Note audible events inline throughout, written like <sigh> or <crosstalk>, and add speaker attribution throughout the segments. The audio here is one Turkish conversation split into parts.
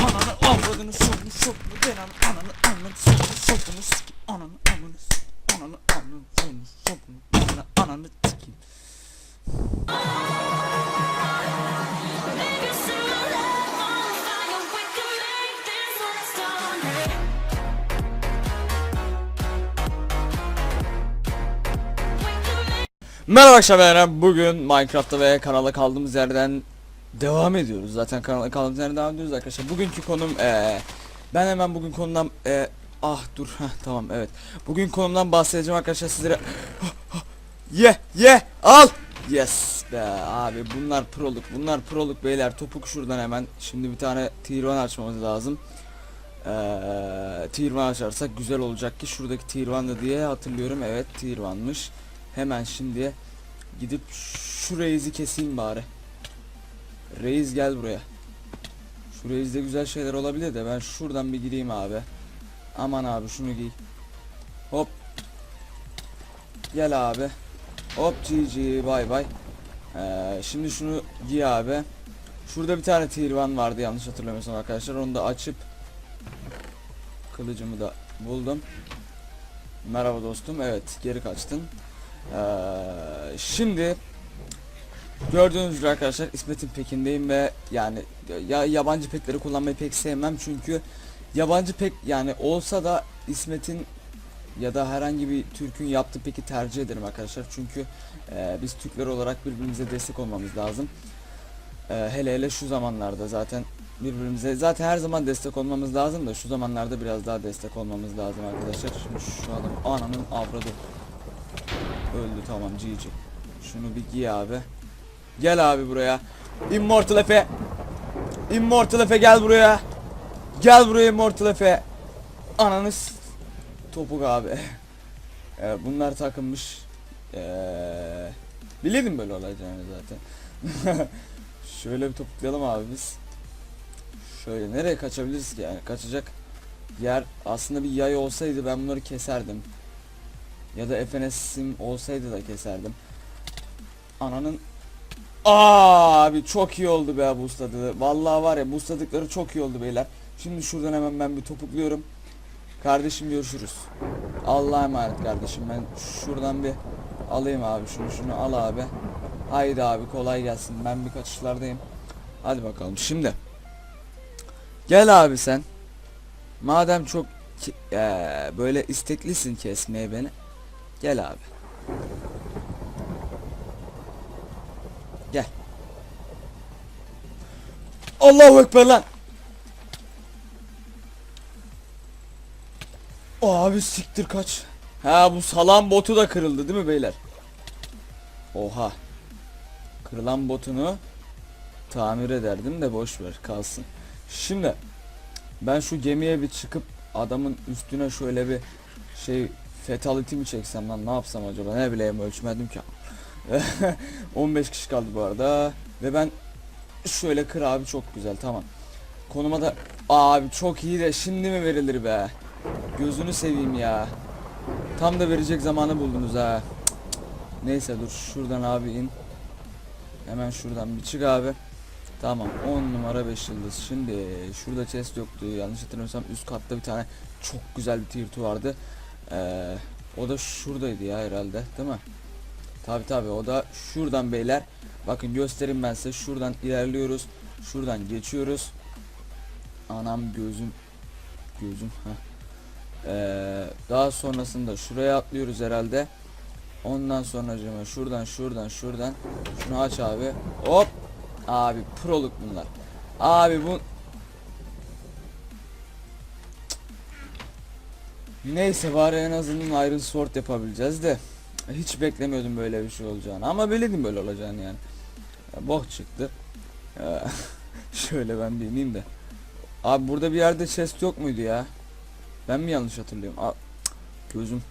Speaker 1: Ananı avradını sokunu sokunu belanı ananı ananı sokunu sokunu sikim. Ananı ananı ananı ananı sokunu sokunu belanı ananı sikim. Merhaba arkadaşlar Bugün Minecraft'ta ve kanala kaldığımız yerden devam ediyoruz. Zaten kanala kaldığımız yerden devam ediyoruz arkadaşlar. Bugünkü konum eee ben hemen bugün konudan eee ah dur <laughs> heh, tamam evet. Bugün konumdan bahsedeceğim arkadaşlar sizlere. <gasps> Ye ye al. Yes be abi bunlar proluk bunlar proluk beyler topuk şuradan hemen. Şimdi bir tane tier 1 açmamız lazım. Eee tier 1 açarsak güzel olacak ki şuradaki tier 1'dı diye hatırlıyorum. Evet tier 1'mış. Hemen şimdi gidip şu reizi keseyim bari. Reis gel buraya. Şu reizde güzel şeyler olabilir de ben şuradan bir gireyim abi. Aman abi şunu giy. Hop. Gel abi. Hop GG bay bay. Ee, şimdi şunu giy abi. Şurada bir tane tier 1 vardı yanlış hatırlamıyorsam arkadaşlar. Onu da açıp kılıcımı da buldum. Merhaba dostum. Evet geri kaçtın. Ee, şimdi gördüğünüz gibi arkadaşlar İsmet'in pekindeyim ve yani ya yabancı pekleri kullanmayı pek sevmem çünkü yabancı pek yani olsa da İsmet'in ya da herhangi bir Türk'ün yaptığı peki tercih ederim arkadaşlar çünkü e, biz Türkler olarak birbirimize destek olmamız lazım. E, hele hele şu zamanlarda zaten birbirimize zaten her zaman destek olmamız lazım da şu zamanlarda biraz daha destek olmamız lazım arkadaşlar. Şimdi şu adam ananın avradı. Öldü tamam GG. Şunu bir giy abi. Gel abi buraya. Immortal Efe. Immortal Efe gel buraya. Gel buraya Immortal Efe. Ananı s- topuk abi. <laughs> Ee, bunlar takılmış. Ee, bilirdim böyle olacağını zaten. <laughs> Şöyle bir topuklayalım abi biz. Şöyle nereye kaçabiliriz ki yani kaçacak yer aslında bir yay olsaydı ben bunları keserdim. Ya da FNS'im olsaydı da keserdim. Ananın Aa, abi çok iyi oldu be boostladı. Vallahi var ya boostladıkları çok iyi oldu beyler. Şimdi şuradan hemen ben bir topukluyorum. Kardeşim görüşürüz. Allah'a emanet kardeşim. Ben şuradan bir alayım abi şunu şunu al abi. Haydi abi kolay gelsin. Ben bir kaçışlardayım. Hadi bakalım. Şimdi Gel abi sen. Madem çok eee, böyle isteklisin kesmeye beni. Gel abi. Gel. Allahu ekber lan. Abi siktir kaç. Ha bu salam botu da kırıldı değil mi beyler? Oha. Kırılan botunu tamir ederdim de boş ver kalsın. Şimdi ben şu gemiye bir çıkıp adamın üstüne şöyle bir şey fatality mi çeksem lan ne yapsam acaba ne bileyim ölçmedim ki <laughs> 15 kişi kaldı bu arada ve ben şöyle kır abi çok güzel tamam konuma da abi çok iyi de şimdi mi verilir be gözünü seveyim ya tam da verecek zamanı buldunuz ha neyse dur şuradan abi in hemen şuradan bir çık abi Tamam 10 numara 5 yıldız. Şimdi şurada chest yoktu. Yanlış hatırlamıyorsam üst katta bir tane çok güzel bir tier 2 vardı. Ee, o da şuradaydı ya herhalde değil mi? Tabi tabi o da şuradan beyler. Bakın göstereyim ben size. Şuradan ilerliyoruz. Şuradan geçiyoruz. Anam gözüm gözüm ha. Ee, daha sonrasında şuraya atlıyoruz herhalde. Ondan sonra şuradan şuradan şuradan şunu aç abi. Hop Abi proluk bunlar. Abi bu Neyse bari en azından Iron Sword yapabileceğiz de hiç beklemiyordum böyle bir şey olacağını ama bilirdim böyle olacağını yani. Ya, boh çıktı. <laughs> Şöyle ben bir ineyim de. Abi burada bir yerde chest yok muydu ya? Ben mi yanlış hatırlıyorum? Aa, gözüm.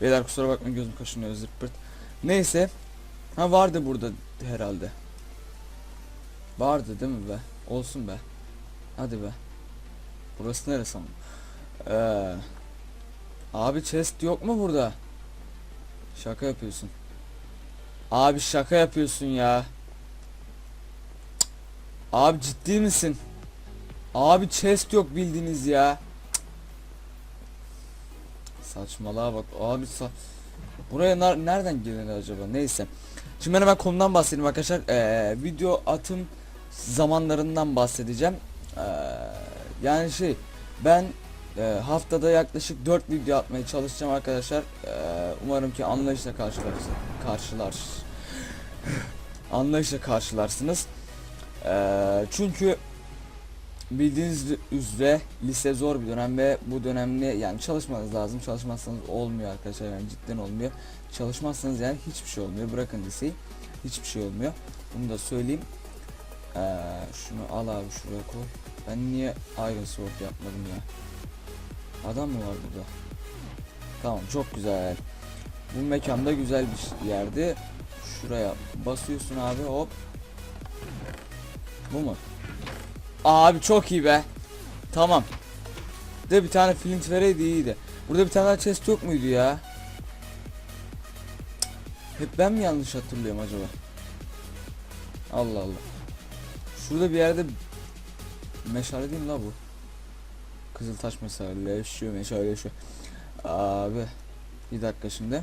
Speaker 1: Beyler kusura bakmayın gözüm kaşınıyor zırt. Neyse. Ha vardı burada herhalde. Vardı değil mi be? Olsun be. Hadi be. Burası neresi ama? Ee, abi chest yok mu burada? Şaka yapıyorsun. Abi şaka yapıyorsun ya. Cık. Abi ciddi misin? Abi chest yok bildiğiniz ya. Saçmalığa bak abi sa Buraya ner- nereden gelir acaba? Neyse. Şimdi ben hemen konudan bahsedeyim arkadaşlar. Ee, video atım zamanlarından bahsedeceğim. Ee, yani şey ben e, haftada yaklaşık 4 video atmaya çalışacağım arkadaşlar. Ee, umarım ki anlayışla karşılarsın. Karşılar. anlayışla karşılarsınız. Ee, çünkü bildiğiniz üzere lise zor bir dönem ve bu dönemde yani çalışmanız lazım. Çalışmazsanız olmuyor arkadaşlar yani cidden olmuyor. Çalışmazsanız yani hiçbir şey olmuyor. Bırakın liseyi. Hiçbir şey olmuyor. Bunu da söyleyeyim. Ee, şunu al abi şuraya koy. Ben niye Iron Sword yapmadım ya? Adam mı var burada? Tamam çok güzel. Bu mekanda güzel bir yerdi. Şuraya basıyorsun abi hop. Bu mu? Abi çok iyi be. Tamam. De bir tane flint vereydi iyiydi. Burada bir tane daha chest yok muydu ya? Hep ben mi yanlış hatırlıyorum acaba? Allah Allah. Şurada bir yerde meşale değil mi la bu? Kızıltaş meşaleleşiyor meşaleleşiyor. Abi bir dakika şimdi.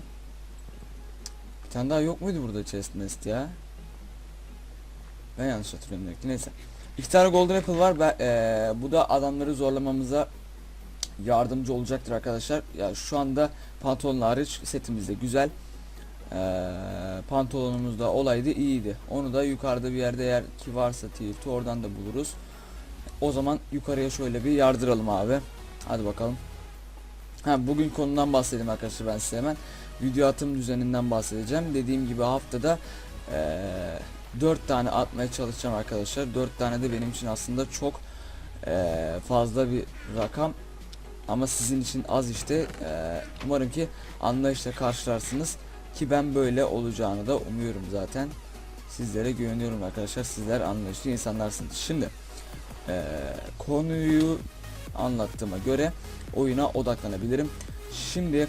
Speaker 1: Bir tane daha yok muydu burada chest nest ya? Ben yanlış hatırlıyorum ki neyse. İki tane golden apple var. Ben, eee, bu da adamları zorlamamıza yardımcı olacaktır arkadaşlar. Ya şu anda pantolon hariç setimizde güzel. Eee pantolonumuz olaydı iyiydi. Onu da yukarıda bir yerde eğer ki varsa tilti oradan da buluruz. O zaman yukarıya şöyle bir yardıralım abi. Hadi bakalım. Ha bugün konudan bahsedeyim arkadaşlar ben size hemen. Video atım düzeninden bahsedeceğim. Dediğim gibi haftada eee 4 tane atmaya çalışacağım arkadaşlar. 4 tane de benim için aslında çok eee, fazla bir rakam. Ama sizin için az işte. Eee, umarım ki anlayışla karşılarsınız. Ki ben böyle olacağını da umuyorum zaten. Sizlere güveniyorum arkadaşlar. Sizler anlayışlı insanlarsınız. Şimdi eee, konuyu anlattığıma göre oyuna odaklanabilirim. Şimdi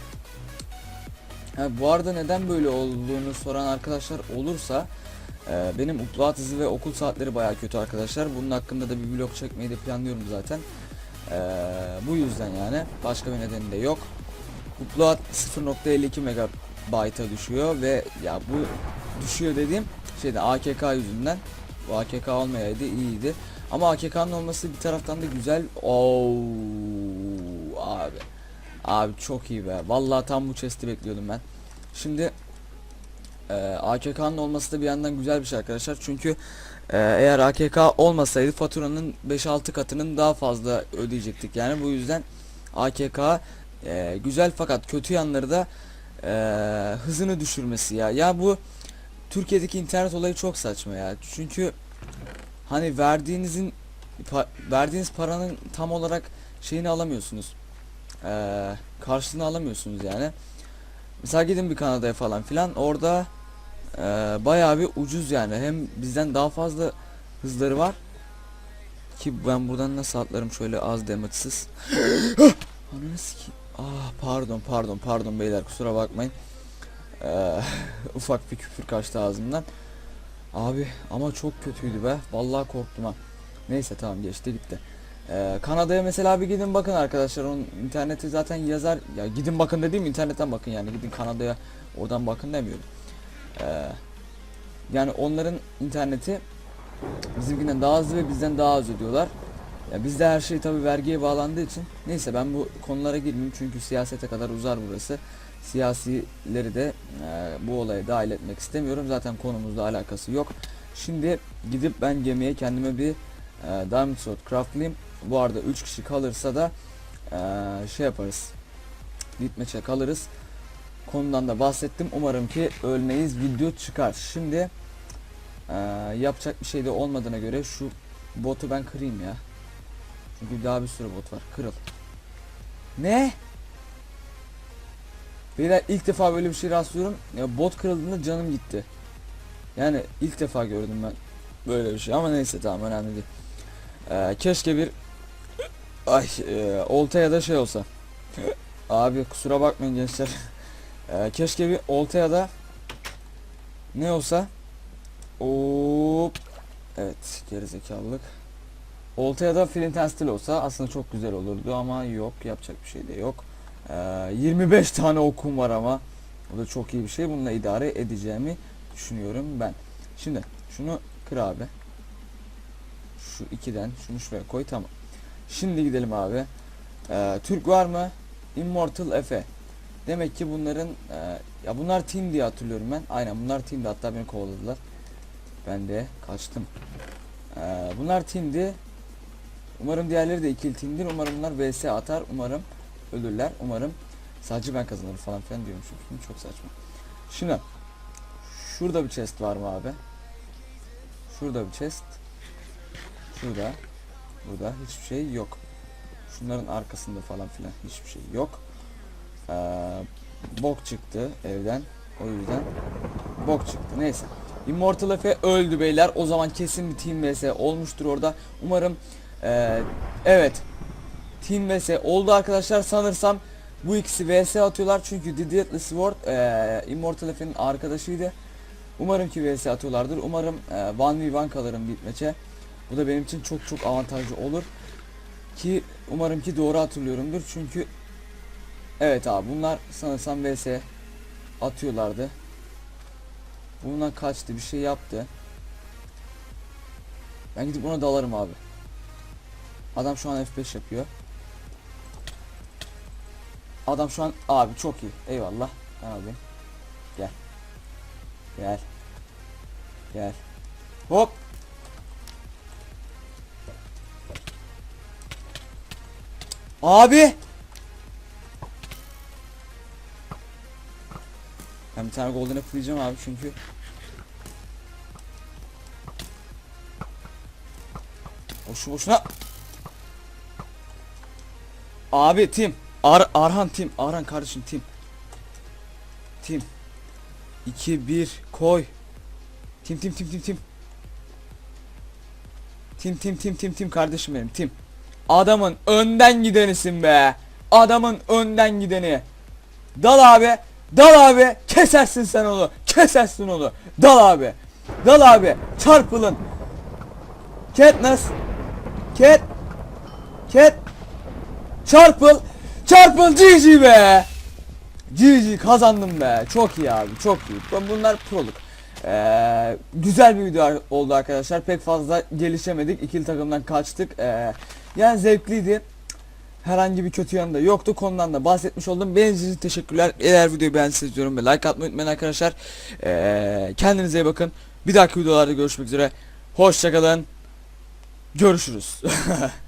Speaker 1: ha, bu arada neden böyle olduğunu soran arkadaşlar olursa ee, benim upload hızı ve okul saatleri baya kötü arkadaşlar. Bunun hakkında da bir vlog çekmeyi de planlıyorum zaten. Ee, bu yüzden yani başka bir nedeni de yok. Upload 0.52 megabayta düşüyor ve ya bu düşüyor dediğim şeyde AKK yüzünden. Bu AKK olmayaydı iyiydi. Ama AKK'nın olması bir taraftan da güzel. Oo abi. Abi çok iyi be. Vallahi tam bu chest'i bekliyordum ben. Şimdi ee, AKK'nın olması da bir yandan güzel bir şey arkadaşlar. Çünkü e, eğer AKK olmasaydı faturanın 5-6 katının daha fazla ödeyecektik. Yani bu yüzden AKK e, güzel fakat kötü yanları da e, hızını düşürmesi ya. Ya bu Türkiye'deki internet olayı çok saçma ya. Çünkü hani verdiğinizin pa- verdiğiniz paranın tam olarak şeyini alamıyorsunuz. E, karşılığını alamıyorsunuz yani. Mesela gidin bir Kanada'ya falan filan orada e, bayağı bir ucuz yani hem bizden daha fazla hızları var ki ben buradan nasıl atlarım şöyle az damage'sız <laughs> Ananı sikeyim. Ah pardon pardon pardon beyler kusura bakmayın Ee, <laughs> ufak bir küfür kaçtı ağzımdan abi ama çok kötüydü be. Vallahi korktum ha. Neyse tamam geçti gitti. Ee, Kanada'ya mesela bir gidin bakın arkadaşlar. Onun interneti zaten yazar. Ya gidin bakın dediğim internetten bakın yani. Gidin Kanada'ya oradan bakın demiyorum. Ee, yani onların interneti bizimkinden daha hızlı ve bizden daha az ödüyorlar. Ya bizde her şey tabi vergiye bağlandığı için. Neyse ben bu konulara girmeyeyim çünkü siyasete kadar uzar burası siyasileri de e, bu olaya dahil etmek istemiyorum zaten konumuzla alakası yok şimdi gidip ben gemiye kendime bir e, Diamond Sword craftlayayım bu arada 3 kişi kalırsa da eee, şey yaparız. Gitmeçe kalırız. Konudan da bahsettim. Umarım ki ölmeyiz. Video çıkar. Şimdi eee, yapacak bir şey de olmadığına göre şu botu ben kırayım ya. Çünkü daha bir sürü bot var. Kırıl. Ne? Beyler ilk defa böyle bir şey rastlıyorum. Ya bot kırıldığında canım gitti. Yani ilk defa gördüm ben böyle bir şey ama neyse tamam önemli değil. Eee, keşke bir Ay e, olta ya da şey olsa. Abi kusura bakmayın gençler. <laughs> E, keşke bir olta ya da ne olsa. Hop. Evet gerizekalılık. Olta ya da flint and olsa aslında çok güzel olurdu ama yok yapacak bir şey de yok. Ee, 25 tane okum var ama o da çok iyi bir şey. Bununla idare edeceğimi düşünüyorum ben. Şimdi şunu kır abi. Şu ikiden şunu şuraya koy tamam. Şimdi gidelim abi. Ee, Türk var mı? Immortal Efe. Demek ki bunların e, ya bunlar team diye hatırlıyorum ben. Aynen bunlar teamdi hatta beni kovaladılar. Ben de kaçtım. Ee, bunlar teamdi. Umarım diğerleri de ikili teamdir. Umarım bunlar vs atar. Umarım ölürler. Umarım sadece ben kazanırım falan filan diyormuşum. Şimdi çok saçma. Şimdi şurada bir chest var mı abi? Şurada bir chest. Şurada. Burada hiçbir şey yok. Şunların arkasında falan filan hiçbir şey yok. Ee, bok çıktı evden. O yüzden bok çıktı. Neyse. Immortal Efe öldü beyler. O zaman kesin bir Team vs olmuştur orada. Umarım ee, evet Team vs oldu arkadaşlar. Sanırsam bu ikisi vs atıyorlar çünkü The Deadly Sword ee, Immortal Efe'nin arkadaşıydı. Umarım ki vs atıyorlardır. Umarım ee, 1v1 kalırım bitmeçe. Bu da benim için çok çok avantajlı olur. Ki umarım ki doğru hatırlıyorumdur. Çünkü evet abi bunlar sanırsam vs atıyorlardı. Bundan kaçtı bir şey yaptı. Ben gidip ona dalarım abi. Adam şu an F5 yapıyor. Adam şu an abi çok iyi. Eyvallah. Ben alayım. Gel. Gel. Gel. Hop. Abi. Ben bir tane golden apple abi çünkü Boşu boşuna Abi Tim Ar Arhan Tim. Arhan kardeşim Tim. Tim. 2 1 koy. Tim Tim Tim Tim Tim. Tim Tim Tim Tim Tim kardeşim benim Tim. Adamın önden gidenisin be. Adamın önden gideni. Dal abi. Dal abi. Kesersin sen onu. Kesersin onu. Dal abi. Dal abi. Çarpılın. Katniss. Cat. Cat. Çarpıl. Çarpıl GG be. GG kazandım be. Çok iyi abi çok iyi. Bunlar proluk. Ee, güzel bir video oldu arkadaşlar. Pek fazla gelişemedik. İkili takımdan kaçtık. Ee, yani zevkliydi. Herhangi bir kötü yanı da yoktu. Konudan da bahsetmiş oldum. Beğendiğiniz teşekkürler. Eğer videoyu beğendiyseniz diyorum ve like atmayı unutmayın arkadaşlar. Ee, kendinize iyi bakın. Bir dahaki videolarda görüşmek üzere. Hoşçakalın Görüşürüz. <laughs>